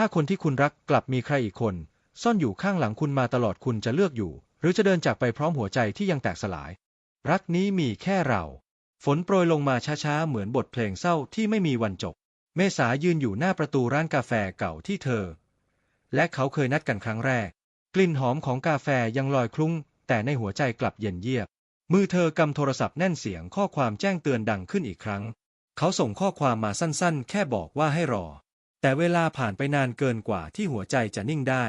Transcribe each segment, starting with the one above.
ถ้าคนที่คุณรักกลับมีใครอีกคน ซ่อนอยู่ข้างหลังคุณมาตลอดคุณจะเลือกอยู่ หรือจะเดินจากไปพร้อมหัวใจที่ยังแตกสลาย รักนี้มีแค่เรา ฝนโปรยลงมาช้าๆ เหมือนบทเพลงเศร้าที่ไม่มีวันจบ เมษายืนอยู่หน้าประตูร้านกาแฟเก่าที่เธอ และเขาเคยนัดกันครั้งแรก กลิ่นหอมของกาแฟยังลอยคลุ้ง แต่ในหัวใจกลับเย็นเยียบ มือเธอกำโทรศัพท์แน่นเสียงข้อความแจ้งเตือนดังขึ้นอีกครั้ง เขาส่งข้อความมาสั้นๆ แค่บอกว่าให้รอ แต่เวลาผ่านไปนานเกินกว่าที่หัวใจจะนิ่งได้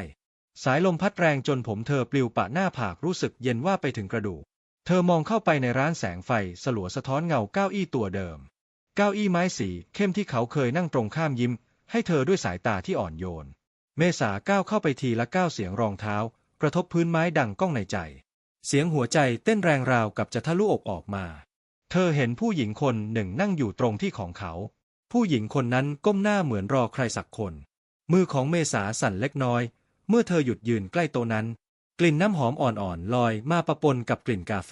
สายลมพัดแรงจนผมเธอปลิวปะหน้าผากรู้สึกเย็นว่าไปถึงกระดูก เธอมองเข้าไปในร้านแสงไฟสลัวสะท้อนเงาเก้าอี้ตัวเดิม เก้าอี้ไม้สีเข้มที่เขาเคยนั่งตรงข้ามยิ้ม ให้เธอด้วยสายตาที่อ่อนโยน เมษาก้าวเข้าไปทีละก้าวเสียงรองเท้า กระทบพื้นไม้ดังก้องในใจ เสียงหัวใจเต้นแรงราวกับจะทะลุอกออกมา เธอเห็นผู้หญิงคนหนึ่งนั่งอยู่ตรงที่ของเขา ผู้หญิงคนนั้นก้มหน้าเหมือนรอใครสักคน มือของเมษาสั่นเล็กน้อย เมื่อเธอหยุดยืนใกล้โตนั้น กลิ่นน้ำหอมอ่อนๆลอยมาประปนกับกลิ่นกาแฟ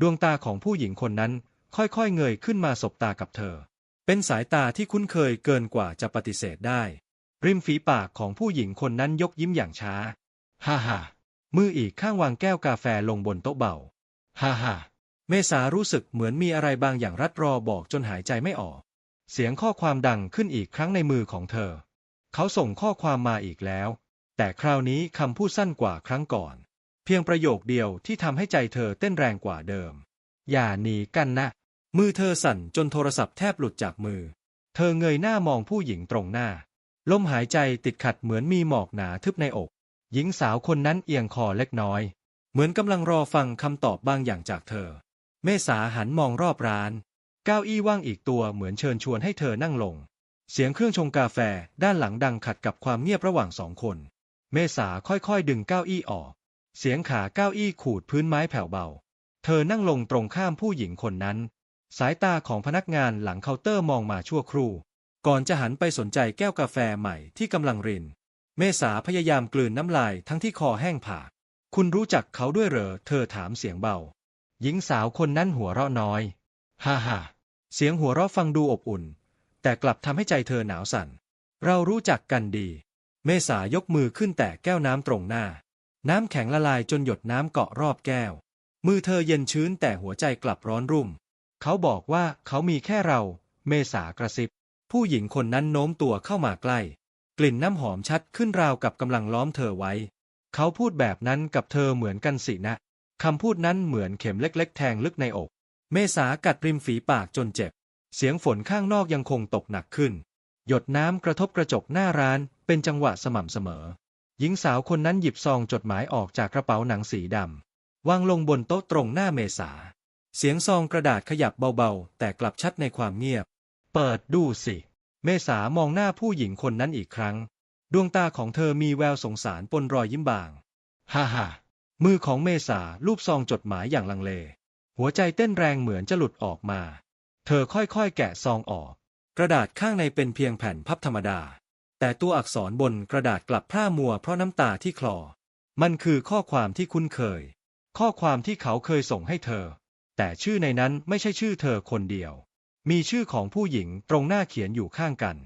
ดวงตาของผู้หญิงคนนั้น ค่อยๆเงยขึ้นมาสบตากับเธอ เป็นสายตาที่คุ้นเคยเกินกว่าจะปฏิเสธได้ ริมฝีปากของผู้หญิงคนนั้นยกยิ้มอย่างช้า ฮ่าฮ่ามืออีกข้างวางแก้วกาแฟลงบนโต๊ะเบา ฮ่าฮ่าเมษารู้สึกเหมือนมีอะไรบางอย่างรัดรอบอกจนหายใจไม่ออก เสียงข้อความดังขึ้นอีกครั้งในมือของเธอ เขาส่งข้อความมาอีกแล้ว แต่คราวนี้คำพูดสั้นกว่าครั้งก่อน เพียงประโยคเดียวที่ทำให้ใจเธอเต้นแรงกว่าเดิม อย่าหนีกันนะ มือเธอสั่นจนโทรศัพท์แทบหลุดจากมือ เธอเงยหน้ามองผู้หญิงตรงหน้า ลมหายใจติดขัดเหมือนมีหมอกหนาทึบในอก หญิงสาวคนนั้นเอียงคอเล็กน้อย เหมือนกำลังรอฟังคำตอบบางอย่างจากเธอ เมษาหันมองรอบร้าน เก้าอี้ว่างอีกตัวเหมือนเชิญชวนให้เธอนั่งลง เสียงเครื่องชงกาแฟด้านหลังดังขัดกับความเงียบระหว่างสองคน เมษาค่อยๆ ดึงเก้าอี้ออก เสียงขาเก้าอี้ขูดพื้นไม้แผ่วเบา เธอนั่งลงตรงข้ามผู้หญิงคนนั้น สายตาของพนักงานหลังเคาน์เตอร์มองมาชั่วครู่ ก่อนจะหันไปสนใจแก้วกาแฟใหม่ที่กำลังริน เมษาพยายามกลืนน้ำลายทั้งที่คอแห้งผากคุณรู้จักเขาด้วยเหรอ เธอถามเสียงเบา หญิงสาวคนนั้นหัวเราะน้อย ฮ่าฮ่าเสียงหัวเราะฟังดูอบอุ่น แต่กลับทำให้ใจเธอหนาวสั่น เรารู้จักกันดี เมษายกมือขึ้นแตะแก้วน้ำตรงหน้า น้ำแข็งละลายจนหยดน้ำเกาะรอบแก้ว มือเธอเย็นชื้นแต่หัวใจกลับร้อนรุ่ม เขาบอกว่าเขามีแค่เรา เมษากระซิบ ผู้หญิงคนนั้นโน้มตัวเข้ามาใกล้ กลิ่นน้ำหอมชัดขึ้นราวกับกำลังล้อมเธอไว้ เขาพูดแบบนั้นกับเธอเหมือนกันสินะคำพูดนั้นเหมือนเข็มเล็ก ๆ แทงลึกในอก เมษากัดริมฝีปากจนเจ็บ เสียงฝนข้างนอกยังคงตกหนักขึ้น หยดน้ำกระทบกระจกหน้าร้านเป็นจังหวะสม่ำเสมอ หญิงสาวคนนั้นหยิบซองจดหมายออกจากกระเป๋าหนังสีดำวางลงบนโต๊ะตรงหน้าเมษา เสียงซองกระดาษขยับเบาๆ แต่กลับชัดในความเงียบ เปิดดูสิ เมษามองหน้าผู้หญิงคนนั้นอีกครั้ง ดวงตาของเธอมีแววสงสารปนรอยยิ้มบาง ฮ่าฮ่ามือของเมษาลูบซองจดหมายอย่างลังเล หัวใจเต้นแรงเหมือนจะหลุดออกมา เธอค่อยๆ แกะซองออก กระดาษข้างในเป็นเพียงแผ่นพับธรรมดา แต่ตัวอักษรบนกระดาษกลับพร่ามัวเพราะน้ำตาที่คลอ มันคือข้อความที่คุ้นเคย ข้อความที่เขาเคยส่งให้เธอ แต่ชื่อในนั้นไม่ใช่ชื่อเธอคนเดียว มีชื่อของผู้หญิงตรงหน้าเขียนอยู่ข้างกัน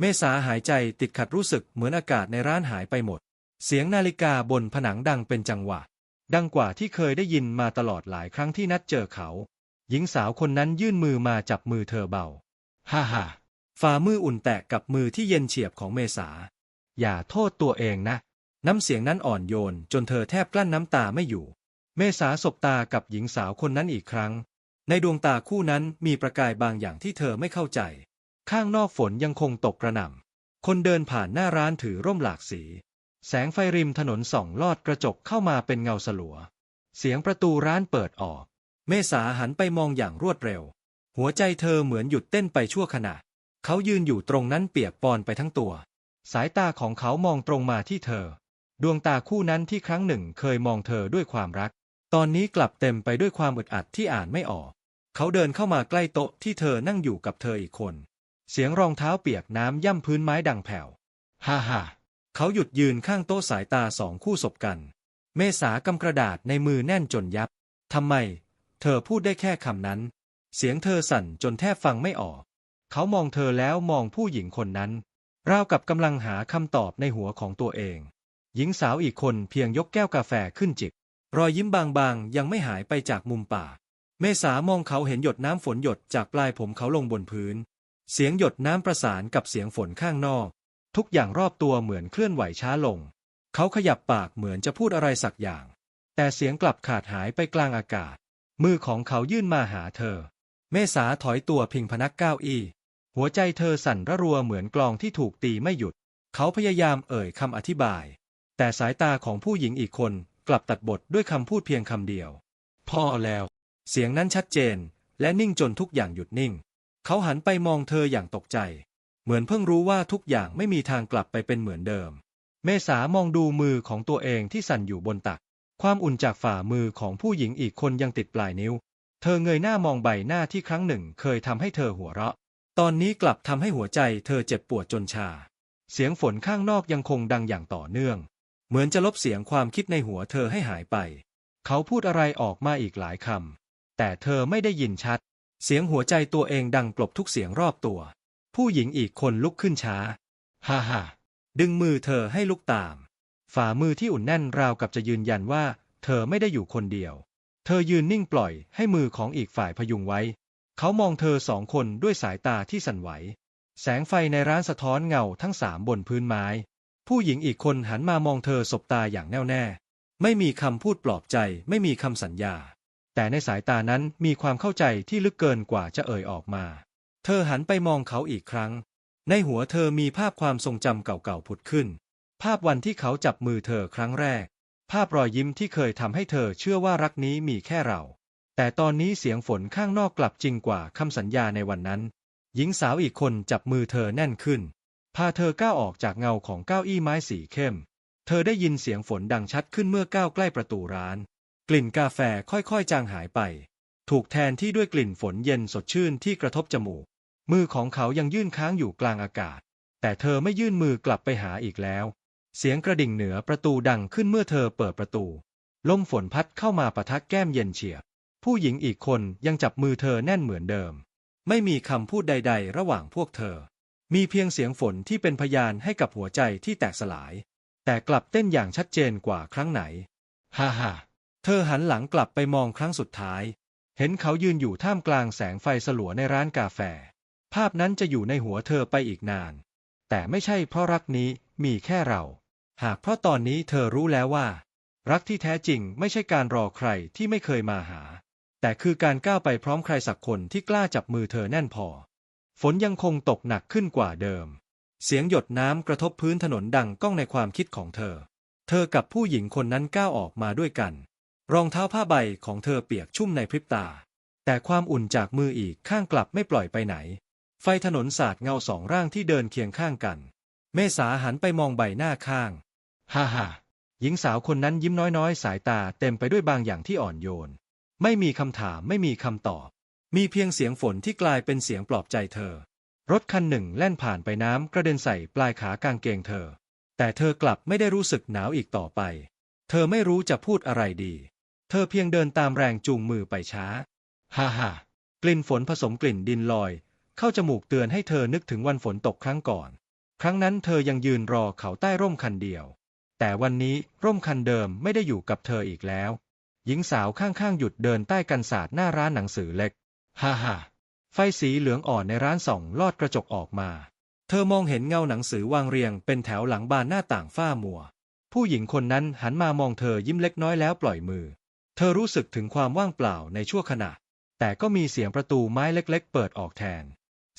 เมษาหายใจติดขัดรู้สึกเหมือนอากาศในร้านหายไปหมด เสียงนาฬิกาบนผนังดังเป็นจังหวะ ดังกว่าที่เคยได้ยินมาตลอดหลายครั้งที่นัดเจอเขา หญิงสาวคนนั้นยื่นมือมาจับมือเธอเบา ฮ่าฮ่าฝ่ามืออุ่นแตะกับมือที่เย็นเฉียบของเมษา อย่าโทษตัวเองนะ น้ำเสียงนั้นอ่อนโยนจนเธอแทบกลั้นน้ำตาไม่อยู่ เมษาสบตากับหญิงสาวคนนั้นอีกครั้ง ในดวงตาคู่นั้นมีประกายบางอย่างที่เธอไม่เข้าใจ ข้างนอกฝนยังคงตกกระหน่ำคนเดินผ่านหน้าร้านถือร่มหลากสี แสงไฟริมถนนส่องลอดกระจกเข้ามาเป็นเงาสลัว เสียงประตูร้านเปิดออก เมษาหันไปมองอย่างรวดเร็ว หัวใจเธอเหมือนหยุดเต้นไปชั่วขณะ เขายืนอยู่ตรงนั้นเปียกปอนไปทั้งตัว สายตาของเขามองตรงมาที่เธอ ดวงตาคู่นั้นที่ครั้งหนึ่งเคยมองเธอด้วยความรัก ตอนนี้กลับเต็มไปด้วยความอึดอัดที่อ่านไม่ออก เขาเดินเข้ามาใกล้โต๊ะที่เธอนั่งอยู่กับเธออีกคน เสียงรองเท้าเปียกน้ำย่ำพื้นไม้ดังแผ่ว ฮ่าฮ่า เขาหยุดยืนข้างโต๊ะสายตาสองคู่สบกัน เมษากำกระดาษในมือแน่นจนยับ ทำไม เธอพูดได้แค่คำนั้น เสียงเธอสั่นจนแทบฟังไม่ออก เขามองเธอแล้วมองผู้หญิงคนนั้น ราวกับกำลังหาคำตอบในหัวของตัวเอง หญิงสาวอีกคนเพียงยกแก้วกาแฟขึ้นจิบ รอยยิ้มบางๆ ยังไม่หายไปจากมุมปากเมษามองเขาเห็นหยดน้ำฝนหยดจากปลายผมเขาลงบนพื้น เสียงหยดน้ำประสานกับเสียงฝนข้างนอก ทุกอย่างรอบตัวเหมือนเคลื่อนไหวช้าลง เขาขยับปากเหมือนจะพูดอะไรสักอย่าง แต่เสียงกลับขาดหายไปกลางอากาศ มือของเขายื่นมาหาเธอ เมษาถอยตัวพิงพนักเก้าอี้ หัวใจเธอสั่นระรัวเหมือนกลองที่ถูกตีไม่หยุด เขาพยายามเอ่ยคำอธิบาย แต่สายตาของผู้หญิงอีกคนกลับตัดบทด้วยคำพูดเพียงคำเดียวพ่อแล้ว เสียงนั้นชัดเจน และนิ่งจนทุกอย่างหยุดนิ่ง เขาหันไปมองเธออย่างตกใจ เหมือนเพิ่งรู้ว่าทุกอย่างไม่มีทางกลับไปเป็นเหมือนเดิม เมษามองดูมือของตัวเองที่สั่นอยู่บนตัก ความอุ่นจากฝ่ามือของผู้หญิงอีกคนยังติดปลายนิ้ว เธอเงยหน้ามองใบหน้าที่ครั้งหนึ่งเคยทำให้เธอหัวเราะ ตอนนี้กลับทำให้หัวใจเธอเจ็บปวดจนชา เสียงฝนข้างนอกยังคงดังอย่างต่อเนื่อง เหมือนจะลบเสียงความคิดในหัวเธอให้หายไป เขาพูดอะไรออกมาอีกหลายคำแต่เธอไม่ได้ยินชัด เสียงหัวใจตัวเองดังกลบทุกเสียงรอบตัว ผู้หญิงอีกคนลุกขึ้นช้า ฮ่าฮ่าดึงมือเธอให้ลุกตาม ฝ่ามือที่อุ่นแน่นราวกับจะยืนยันว่า เธอไม่ได้อยู่คนเดียว เธอยืนนิ่งปล่อยให้มือของอีกฝ่ายพยุงไว้ เขามองเธอสองคนด้วยสายตาที่สั่นไหว แสงไฟในร้านสะท้อนเงาทั้งสามบนพื้นไม้ ผู้หญิงอีกคนหันมามองเธอสบตาอย่างแน่วแน่ ไม่มีคำพูดปลอบใจ ไม่มีคำสัญญา แต่ในสายตานั้นมีความเข้าใจที่ลึกเกินกว่าจะเอ่ยออกมา เธอหันไปมองเขาอีกครั้ง ในหัวเธอมีภาพความทรงจำเก่าๆผุดขึ้น ภาพวันที่เขาจับมือเธอครั้งแรก ภาพรอยยิ้มที่เคยทำให้เธอเชื่อว่ารักนี้มีแค่เรา แต่ตอนนี้เสียงฝนข้างนอกกลับจริงกว่าคำสัญญาในวันนั้น หญิงสาวอีกคนจับมือเธอแน่นขึ้น พาเธอก้าวออกจากเงาของเก้าอี้ไม้สีเข้ม เธอได้ยินเสียงฝนดังชัดขึ้นเมื่อก้าวใกล้ประตูร้าน กลิ่นกาแฟค่อยๆจางหายไป ถูกแทนที่ด้วยกลิ่นฝนเย็นสดชื่นที่กระทบจมูก มือของเขายังยื่นค้างอยู่กลางอากาศ แต่เธอไม่ยื่นมือกลับไปหาอีกแล้ว เสียงกระดิ่งเหนือประตูดังขึ้นเมื่อเธอเปิดประตู ลมฝนพัดเข้ามาปะทะแก้มเย็นเฉียบ ผู้หญิงอีกคนยังจับมือเธอแน่นเหมือนเดิม ไม่มีคำพูดใด ๆ ระหว่างพวกเธอ มีเพียงเสียงฝนที่เป็นพยานให้กับหัวใจที่แตกสลาย แต่กลับเต้นอย่างชัดเจนกว่าครั้งไหน ฮ่าฮ่าเธอหันหลังกลับไปมองครั้งสุดท้าย เห็นเขายืนอยู่ท่ามกลางแสงไฟสลัวในร้านกาแฟ ภาพนั้นจะอยู่ในหัวเธอไปอีกนาน แต่ไม่ใช่เพราะรักนี้มีแค่เรา หากเพราะตอนนี้เธอรู้แล้วว่า รักที่แท้จริงไม่ใช่การรอใครที่ไม่เคยมาหา แต่คือการก้าวไปพร้อมใครสักคนที่กล้าจับมือเธอแน่นพอ ฝนยังคงตกหนักขึ้นกว่าเดิม เสียงหยดน้ำกระทบพื้นถนนดังก้องในความคิดของเธอ เธอกับผู้หญิงคนนั้นก้าวออกมาด้วยกัน รองเท้าผ้าใบของเธอเปียกชุ่มในพริบตา แต่ความอุ่นจากมืออีกข้างกลับไม่ปล่อยไปไหน ไฟถนนสาดเงาสองร่างที่เดินเคียงข้างกัน เมษาหันไปมองใบหน้าข้าง ฮ่าฮ่าหญิงสาวคนนั้นยิ้มน้อยๆ สายตาเต็มไปด้วยบางอย่างที่อ่อนโยน ไม่มีคำถามไม่มีคำตอบ มีเพียงเสียงฝนที่กลายเป็นเสียงปลอบใจเธอ รถคันหนึ่งแล่นผ่านไปน้ำกระเด็นใส่ปลายขากางเกงเธอ แต่เธอกลับไม่ได้รู้สึกหนาวอีกต่อไป เธอไม่รู้จะพูดอะไรดี เธอเพียงเดินตามแรงจูงมือไปช้า ฮ่าฮ่ากลิ่นฝนผสมกลิ่นดินลอย เข้าจมูกเตือนให้เธอนึกถึงวันฝนตกครั้งก่อน ครั้งนั้นเธอยังยืนรอเขาใต้ร่มคันเดียว แต่วันนี้ร่มคันเดิมไม่ได้อยู่กับเธออีกแล้ว หญิงสาวข้างๆหยุดเดินใต้กันศาสตร์หน้าร้านหนังสือเล็ก ฮ่าฮ่าไฟสีเหลืองอ่อนในร้านส่องลอดกระจกออกมา เธอมองเห็นเงาหนังสือวางเรียงเป็นแถวหลังบานหน้าต่างฝ้ามัว ผู้หญิงคนนั้นหันมามองเธอยิ้มเล็กน้อยแล้วปล่อยมือ เธอรู้สึกถึงความว่างเปล่าในชั่วขณะ แต่ก็มีเสียงประตูไม้เล็กๆ เปิดออกแทน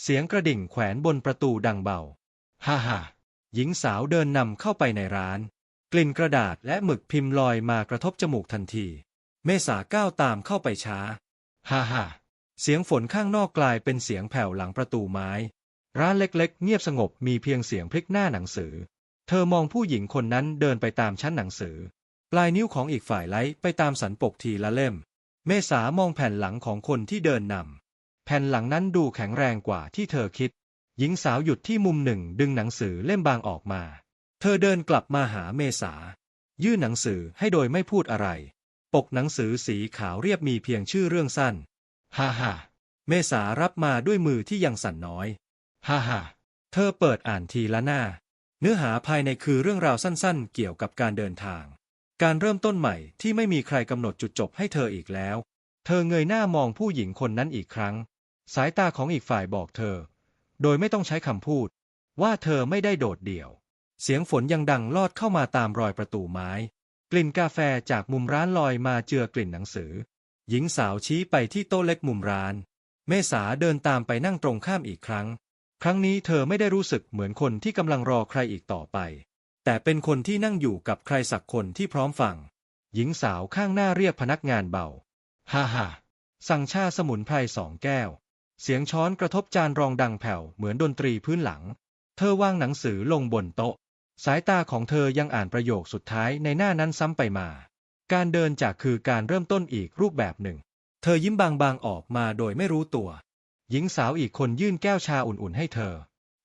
เสียงกระดิ่งแขวนบนประตูดังเบา ฮ่าฮ่าหญิงสาวเดินนำเข้าไปในร้าน กลิ่นกระดาษและหมึกพิมพ์ลอยมากระทบจมูกทันที เมษาก้าวตามเข้าไปช้า ฮ่าฮ่าเสียงฝนข้างนอกกลายเป็นเสียงแผ่วหลังประตูไม้ ร้านเล็กๆ เงียบสงบมีเพียงเสียงพลิกหน้าหนังสือ เธอมองผู้หญิงคนนั้นเดินไปตามชั้นหนังสือ ปลายนิ้วของอีกฝ่ายไล่ไปตามสันปกทีละเล่ม เมษามองแผ่นหลังของคนที่เดินนำ แผ่นหลังนั้นดูแข็งแรงกว่าที่เธอคิด หญิงสาวหยุดที่มุมหนึ่งดึงหนังสือเล่มบางออกมา เธอเดินกลับมาหาเมษา ยื่นหนังสือให้โดยไม่พูดอะไร ปกหนังสือสีขาวเรียบมีเพียงชื่อเรื่องสั้น ฮ่าฮ่าเมษารับมาด้วยมือที่ยังสั่นน้อย ฮ่าฮ่าเธอเปิดอ่านทีละหน้า เนื้อหาภายในคือเรื่องราวสั้นๆ เกี่ยวกับการเดินทาง การเริ่มต้นใหม่ที่ไม่มีใครกำหนดจุดจบให้เธออีกแล้ว เธอเงยหน้ามองผู้หญิงคนนั้นอีกครั้ง สายตาของอีกฝ่ายบอกเธอ โดยไม่ต้องใช้คำพูด ว่าเธอไม่ได้โดดเดี่ยว เสียงฝนยังดังลอดเข้ามาตามรอยประตูไม้ กลิ่นกาแฟจากมุมร้านลอยมาเจือกลิ่นหนังสือ หญิงสาวชี้ไปที่โต๊ะเล็กมุมร้าน เมษาเดินตามไปนั่งตรงข้ามอีกครั้ง ครั้งนี้เธอไม่ได้รู้สึกเหมือนคนที่กำลังรอใครอีกต่อไป แต่เป็นคนที่นั่งอยู่กับใครสักคนที่พร้อมฟัง หญิงสาวข้างหน้าเรียกพนักงานเบา ฮ่าฮ่าสั่งชาสมุนไพรสองแก้ว เสียงช้อนกระทบจานรองดังแผ่วเหมือนดนตรีพื้นหลัง เธอวางหนังสือลงบนโต๊ะ สายตาของเธอยังอ่านประโยคสุดท้ายในหน้านั้นซ้ำไปมา การเดินจากคือการเริ่มต้นอีกรูปแบบหนึ่ง เธอยิ้มบางๆออกมาโดยไม่รู้ตัว หญิงสาวอีกคนยื่นแก้วชาอุ่นๆให้เธอ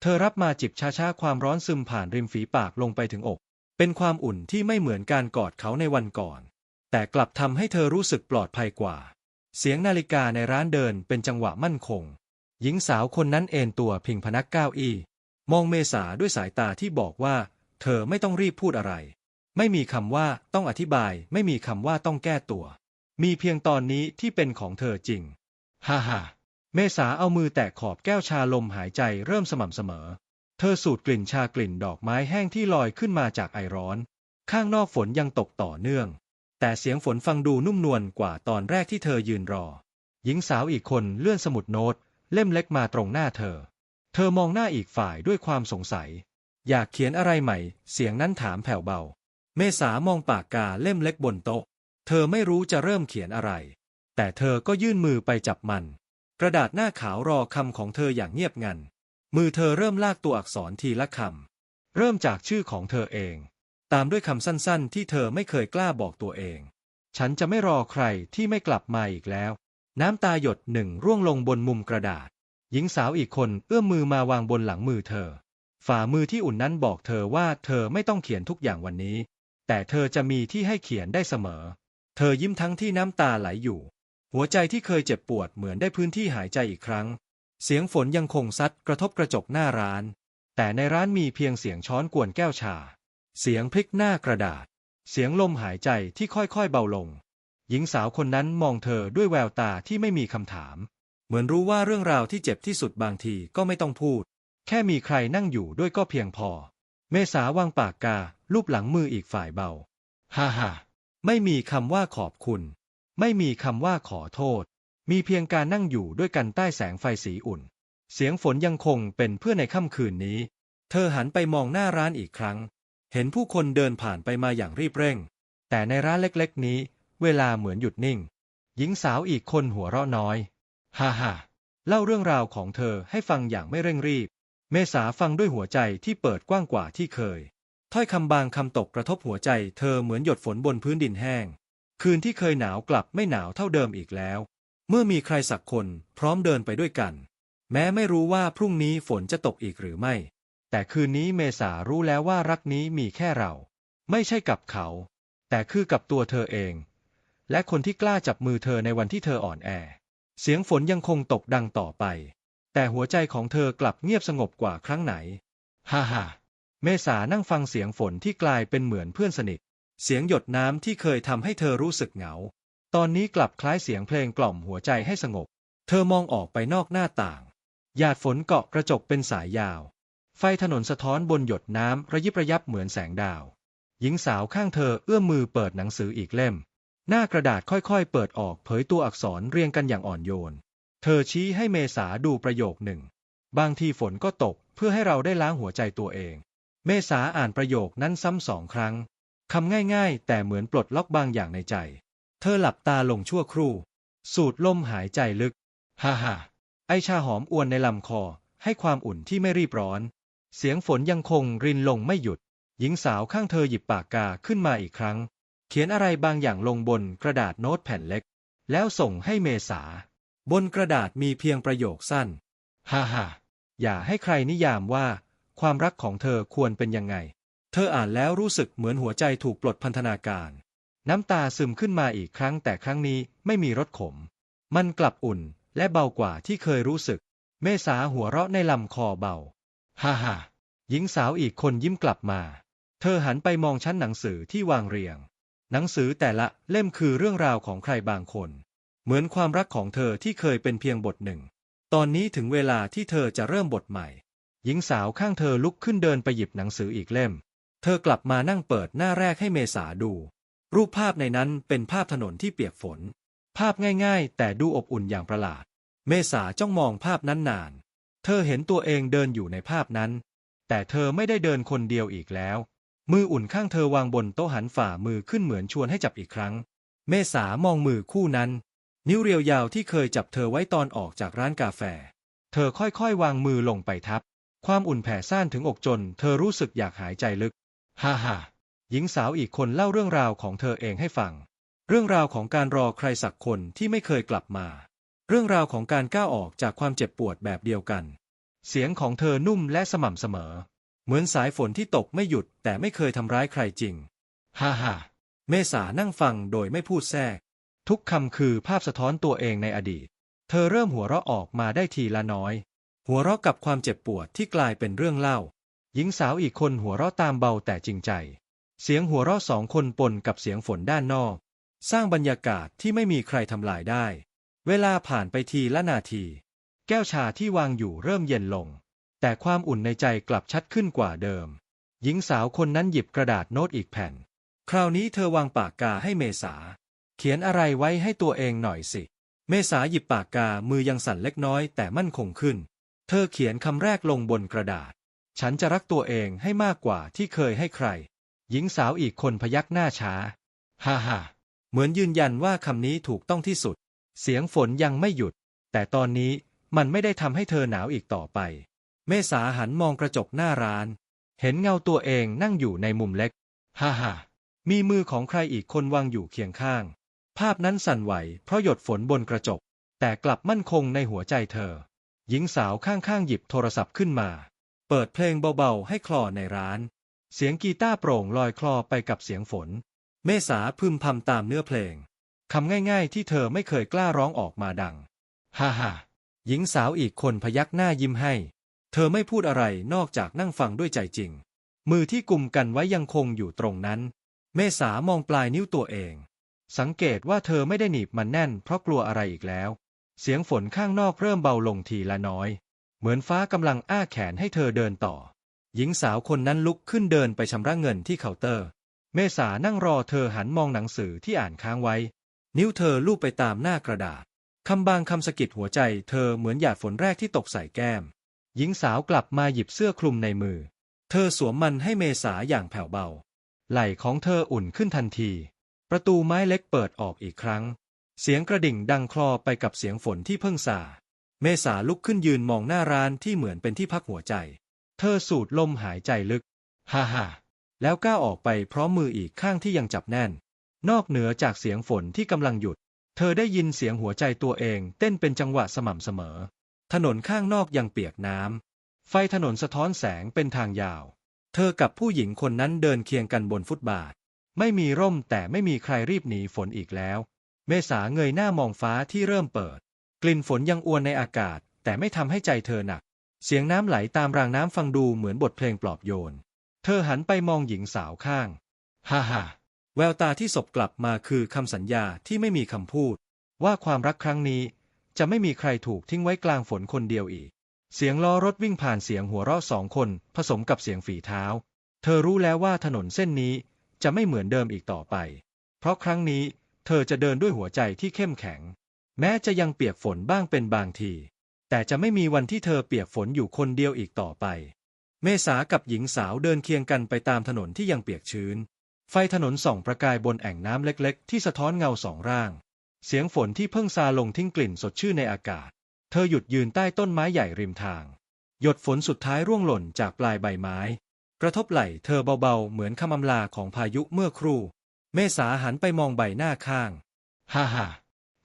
เธอรับมาจิบช้าๆความร้อนซึมผ่านริมฝีปากลงไปถึงอก เป็นความอุ่นที่ไม่เหมือนการกอดเขาในวันก่อน แต่กลับทำให้เธอรู้สึกปลอดภัยกว่า เสียงนาฬิกาในร้านเดินเป็นจังหวะมั่นคง หญิงสาวคนนั้นเอนตัวพิงพนักเก้าอี้ มองเมษาด้วยสายตาที่บอกว่า เธอไม่ต้องรีบพูดอะไร ไม่มีคำว่าต้องอธิบาย ไม่มีคำว่าต้องแก้ตัว มีเพียงตอนนี้ที่เป็นของเธอจริง ฮ่าฮ่าเมษาเอามือแตะขอบแก้วชาลมหายใจเริ่มสม่ำเสมอ เธอสูดกลิ่นชากลิ่นดอกไม้แห้งที่ลอยขึ้นมาจากไอร้อน ข้างนอกฝนยังตกต่อเนื่อง แต่เสียงฝนฟังดูนุ่มนวลกว่าตอนแรกที่เธอยืนรอ หญิงสาวอีกคนเลื่อนสมุดโน้ต เล่มเล็กมาตรงหน้าเธอ เธอมองหน้าอีกฝ่ายด้วยความสงสัย อยากเขียนอะไรใหม่ เสียงนั้นถามแผ่วเบา เมษามองปากกาเล่มเล็กบนโต๊ะ เธอไม่รู้จะเริ่มเขียนอะไร แต่เธอก็ยื่นมือไปจับมัน กระดาษหน้าขาวรอคำของเธออย่างเงียบงัน มือเธอเริ่มลากตัวอักษรทีละคำ เริ่มจากชื่อของเธอเอง ตามด้วยคำสั้นๆ ที่เธอไม่เคยกล้าบอกตัวเอง ฉันจะไม่รอใครที่ไม่กลับมาอีกแล้ว น้ำตาหยดหนึ่งร่วงลงบนมุมกระดาษ หญิงสาวอีกคนเอื้อมมือมาวางบนหลังมือเธอ ฝ่ามือที่อุ่นนั้นบอกเธอว่าเธอไม่ต้องเขียนทุกอย่างวันนี้ แต่เธอจะมีที่ให้เขียนได้เสมอ เธอยิ้มทั้งที่น้ำตาไหลอยู่ หัวใจที่เคยเจ็บปวดเหมือนได้พื้นที่หายใจอีกครั้ง เสียงฝนยังคงซัดกระทบกระจกหน้าร้าน แต่ในร้านมีเพียงเสียงช้อนกวนแก้วชา เสียงพลิกหน้ากระดาษ เสียงลมหายใจที่ค่อยๆเบาลง หญิงสาวคนนั้นมองเธอด้วยแววตาที่ไม่มีคำถาม เหมือนรู้ว่าเรื่องราวที่เจ็บที่สุดบางทีก็ไม่ต้องพูด แค่มีใครนั่งอยู่ด้วยก็เพียงพอ เมษาวางปากกาลูบหลังมืออีกฝ่ายเบา ฮ่าฮ่าไม่มีคำว่าขอบคุณ ไม่มีคำว่าขอโทษ มีเพียงการนั่งอยู่ด้วยกันใต้แสงไฟสีอุ่น เสียงฝนยังคงเป็นเพื่อในค่ำคืนนี้ เธอหันไปมองหน้าร้านอีกครั้ง เห็นผู้คนเดินผ่านไปมาอย่างรีบเร่ง แต่ในร้านเล็กๆ นี้ เวลาเหมือนหยุดนิ่ง หญิงสาวอีกคนหัวเราะน้อย ฮ่าฮ่าเล่าเรื่องราวของเธอให้ฟังอย่างไม่เร่งรีบ เมษาฟังด้วยหัวใจที่เปิดกว้างกว่าที่เคย ถ้อยคำบางคำตกกระทบหัวใจ เธอเหมือนหยดฝนบนพื้นดินแห้ง คืนที่เคยหนาวกลับไม่หนาวเท่าเดิมอีกแล้ว เมื่อมีใครสักคนพร้อมเดินไปด้วยกัน แม้ไม่รู้ว่าพรุ่งนี้ฝนจะตกอีกหรือไม่ แต่คืนนี้เมษารู้แล้วว่ารักนี้มีแค่เรา ไม่ใช่กับเขา แต่คือกับตัวเธอเอง และคนที่กล้าจับมือเธอในวันที่เธออ่อนแอ เสียงฝนยังคงตกดังต่อไป แต่หัวใจของเธอกลับเงียบสงบกว่าครั้งไหน ฮ่าฮ่าเมษานั่งฟังเสียงฝนที่กลายเป็นเหมือนเพื่อนสนิท เสียงหยดน้ำที่เคยทำให้เธอรู้สึกเหงา ตอนนี้กลับคล้ายเสียงเพลงกล่อมหัวใจให้สงบ เธอมองออกไปนอกหน้าต่าง หยาดฝนเกาะกระจกเป็นสายยาว ไฟถนนสะท้อนบนหยดน้ำระยิบระยับเหมือนแสงดาว หญิงสาวข้างเธอเอื้อมมือเปิดหนังสืออีกเล่ม หน้ากระดาษค่อยๆ เปิดออกเผยตัวอักษรเรียงกันอย่างอ่อนโยน เธอชี้ให้เมษาดูประโยคหนึ่ง บางทีฝนก็ตกเพื่อให้เราได้ล้างหัวใจตัวเอง เมษาอ่านประโยคนั้นซ้ำสองครั้งคำง่ายๆ แต่เหมือนปลดล็อกบางอย่างในใจ เธอหลับตาลงชั่วครู่ สูดลมหายใจลึก ฮ่าฮ่าไอชาหอมอวนในลำคอ ให้ความอุ่นที่ไม่รีบร้อน เสียงฝนยังคงรินลงไม่หยุด หญิงสาวข้างเธอหยิบปากกาขึ้นมาอีกครั้ง เขียนอะไรบางอย่างลงบนกระดาษโน้ตแผ่นเล็ก แล้วส่งให้เมษา บนกระดาษมีเพียงประโยคสั้น ฮ่าฮ่าอย่าให้ใครนิยามว่า ความรักของเธอควรเป็นยังไง เธออ่านแล้วรู้สึกเหมือนหัวใจถูกปลดพันธนาการ น้ำตาซึมขึ้นมาอีกครั้งแต่ครั้งนี้ไม่มีรสขม มันกลับอุ่นและเบากว่าที่เคยรู้สึก เมษาหัวเราะในลำคอเบา ฮ่าฮ่าหญิงสาวอีกคนยิ้มกลับมา เธอหันไปมองชั้นหนังสือที่วางเรียง หนังสือแต่ละเล่มคือเรื่องราวของใครบางคน เหมือนความรักของเธอที่เคยเป็นเพียงบทหนึ่ง ตอนนี้ถึงเวลาที่เธอจะเริ่มบทใหม่ หญิงสาวข้างเธอลุกขึ้นเดินไปหยิบหนังสืออีกเล่ม เธอกลับมานั่งเปิดหน้าแรกให้เมษาดู รูปภาพในนั้นเป็นภาพถนนที่เปียกฝน ภาพง่ายๆ แต่ดูอบอุ่นอย่างประหลาด เมษาจ้องมองภาพนั้นนาน เธอเห็นตัวเองเดินอยู่ในภาพนั้น แต่เธอไม่ได้เดินคนเดียวอีกแล้ว มืออุ่นข้างเธอวางบนโต๊ะหันฝ่ามือขึ้นเหมือนชวนให้จับอีกครั้ง เมษามองมือคู่นั้น นิ้วเรียวยาวที่เคยจับเธอไว้ตอนออกจากร้านกาแฟ เธอค่อยๆ วางมือลงไปทับ ความอุ่นแผ่ซ่านถึงอกจน เธอรู้สึกอยากหายใจลึก ฮ่าฮ่าหญิงสาวอีกคนเล่าเรื่องราวของเธอเองให้ฟัง เรื่องราวของการรอใครสักคนที่ไม่เคยกลับมา เรื่องราวของการก้าวออกจากความเจ็บปวดแบบเดียวกัน เสียงของเธอนุ่มและสม่ำเสมอ เหมือนสายฝนที่ตกไม่หยุดแต่ไม่เคยทำร้ายใครจริง ฮ่าฮ่าเมษานั่งฟังโดยไม่พูดแทรก ทุกคำคือภาพสะท้อนตัวเองในอดีต เธอเริ่มหัวเราะออกมาได้ทีละน้อย หัวเราะกับความเจ็บปวดที่กลายเป็นเรื่องเล่า หญิงสาวอีกคนหัวเราะตามเบาแต่จริงใจ เสียงหัวเราะสองคนปนกับเสียงฝนด้านนอก สร้างบรรยากาศที่ไม่มีใครทำลายได้ เวลาผ่านไปทีละนาที แก้วชาที่วางอยู่เริ่มเย็นลง แต่ความอุ่นในใจกลับชัดขึ้นกว่าเดิม หญิงสาวคนนั้นหยิบกระดาษโน้ตอีกแผ่น คราวนี้เธอวางปากกาให้เมษา เขียนอะไรไว้ให้ตัวเองหน่อยสิ เมษาหยิบปากกามือยังสั่นเล็กน้อยแต่มั่นคงขึ้น เธอเขียนคำแรกลงบนกระดาษ ฉันจะรักตัวเองให้มากกว่าที่เคยให้ใคร หญิงสาวอีกคนพยักหน้าช้า ฮ่าฮ่าเหมือนยืนยันว่าคำนี้ถูกต้องที่สุด เสียงฝนยังไม่หยุด แต่ตอนนี้มันไม่ได้ทำให้เธอหนาวอีกต่อไป เมษาหันมองกระจกหน้าร้าน เห็นเงาตัวเองนั่งอยู่ในมุมเล็ก ฮ่าฮ่ามีมือของใครอีกคนวางอยู่เคียงข้าง ภาพนั้นสั่นไหวเพราะหยดฝนบนกระจก แต่กลับมั่นคงในหัวใจเธอ หญิงสาวข้างๆหยิบโทรศัพท์ขึ้นมา เปิดเพลงเบาๆให้คลอในร้าน เสียงกีตาร์โปร่งลอยคลอไปกับเสียงฝน เมษาพึมพำตามเนื้อเพลง คำง่ายๆ ที่เธอไม่เคยกล้าร้องออกมาดัง ฮ่าฮ่าหญิงสาวอีกคนพยักหน้ายิ้มให้ เธอไม่พูดอะไรนอกจากนั่งฟังด้วยใจจริง มือที่กุมกันไว้ยังคงอยู่ตรงนั้น เมษามองปลายนิ้วตัวเอง สังเกตว่าเธอไม่ได้หนีบมันแน่นเพราะกลัวอะไรอีกแล้ว เสียงฝนข้างนอกเริ่มเบาลงทีละน้อย เหมือนฟ้ากำลังอ้าแขนให้เธอเดินต่อ หญิงสาวคนนั้นลุกขึ้นเดินไปชำระเงินที่เคาน์เตอร์ เมษานั่งรอเธอหันมองหนังสือที่อ่านค้างไว้ นิ้วเธอลูบไปตามหน้ากระดาษคำบางคำสะกิดหัวใจเธอเหมือนหยาดฝนแรกที่ตกใส่แก้ม หญิงสาวกลับมาหยิบเสื้อคลุมในมือ เธอสวมมันให้เมษาอย่างแผ่วเบา ไหล่ของเธออุ่นขึ้นทันที ประตูไม้เล็กเปิดออกอีกครั้ง เสียงกระดิ่งดังคลอไปกับเสียงฝนที่เพิ่งสาเมษาลุกขึ้นยืนมองหน้าร้านที่เหมือนเป็นที่พักหัวใจ เธอสูดลมหายใจลึก ฮ่าฮ่าแล้วก้าวออกไปพร้อมมืออีกข้างที่ยังจับแน่น นอกเหนือจากเสียงฝนที่กำลังหยุด เธอได้ยินเสียงหัวใจตัวเองเต้นเป็นจังหวะสม่ำเสมอ ถนนข้างนอกยังเปียกน้ำ ไฟถนนสะท้อนแสงเป็นทางยาว เธอกับผู้หญิงคนนั้นเดินเคียงกันบนฟุตบาท ไม่มีร่มแต่ไม่มีใครรีบหนีฝนอีกแล้ว เมษาเงยหน้ามองฟ้าที่เริ่มเปิด กลิ่นฝนยังอวนในอากาศ แต่ไม่ทำให้ใจเธอหนัก เสียงน้ำไหลตามรางน้ำฟังดูเหมือนบทเพลงปลอบโยน เธอหันไปมองหญิงสาวข้าง ฮ่าฮ่า แววตาที่สบกลับมาคือคำสัญญาที่ไม่มีคำพูด ว่าความรักครั้งนี้ จะไม่มีใครถูกทิ้งไว้กลางฝนคนเดียวอีก เสียงล้อรถวิ่งผ่านเสียงหัวเราะสองคน ผสมกับเสียงฝีเท้า เธอรู้แล้วว่าถนนเส้นนี้จะไม่เหมือนเดิมอีกต่อไป เพราะครั้งนี้เธอจะเดินด้วยหัวใจที่เข้มแข็ง แม้จะยังเปียกฝนบ้างเป็นบางที แต่จะไม่มีวันที่เธอเปียกฝนอยู่คนเดียวอีกต่อไป เมษากับหญิงสาวเดินเคียงกันไปตามถนนที่ยังเปียกชื้น ไฟถนนส่องประกายบนแอ่งน้ำเล็กๆ ที่สะท้อนเงาสองร่าง เสียงฝนที่เพิ่งซาลงทิ้งกลิ่นสดชื่นในอากาศ เธอหยุดยืนใต้ต้นไม้ใหญ่ริมทาง หยดฝนสุดท้ายร่วงหล่นจากปลายใบไม้ กระทบไหล่เธอเบาๆ เหมือนคำอำลาของพายุเมื่อครู่ เมษาหันไปมองใบหน้าข้าง ฮ่าฮ่า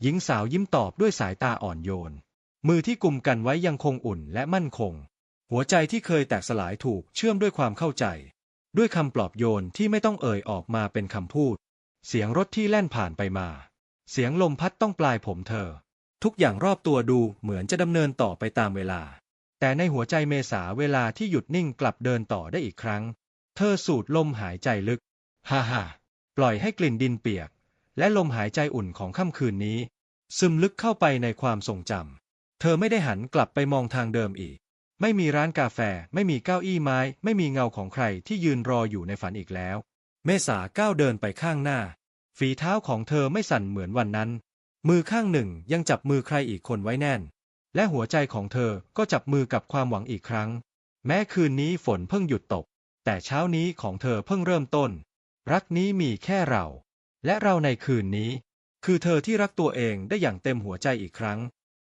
หญิงสาวยิ้มตอบด้วยสายตาอ่อนโยน มือที่กุมกันไว้ยังคงอุ่นและมั่นคง หัวใจที่เคยแตกสลายถูกเชื่อมด้วยความเข้าใจ ด้วยคำปลอบโยนที่ไม่ต้องเอ่ยออกมาเป็นคำพูด เสียงรถที่แล่นผ่านไปมา เสียงลมพัดต้องปลายผมเธอ ทุกอย่างรอบตัวดูเหมือนจะดำเนินต่อไปตามเวลา แต่ในหัวใจเมษาเวลาที่หยุดนิ่งกลับเดินต่อได้อีกครั้ง เธอสูดลมหายใจลึก ฮ่าฮ่าปล่อยให้กลิ่นดินเปียก และลมหายใจอุ่นของค่ำคืนนี้ ซึมลึกเข้าไปในความทรงจำเธอไม่ได้หันกลับไปมองทางเดิมอีก ไม่มีร้านกาแฟ ไม่มีเก้าอี้ไม้ ไม่มีเงาของใครที่ยืนรออยู่ในฝันอีกแล้ว เมษาก้าวเดินไปข้างหน้า ฝีเท้าของเธอไม่สั่นเหมือนวันนั้น มือข้างหนึ่งยังจับมือใครอีกคนไว้แน่น และหัวใจของเธอก็จับมือกับความหวังอีกครั้ง แม้คืนนี้ฝนเพิ่งหยุดตก แต่เช้านี้ของเธอเพิ่งเริ่มต้น รักนี้มีแค่เรา และเราในคืนนี้ คือเธอที่รักตัวเองได้อย่างเต็มหัวใจอีกครั้ง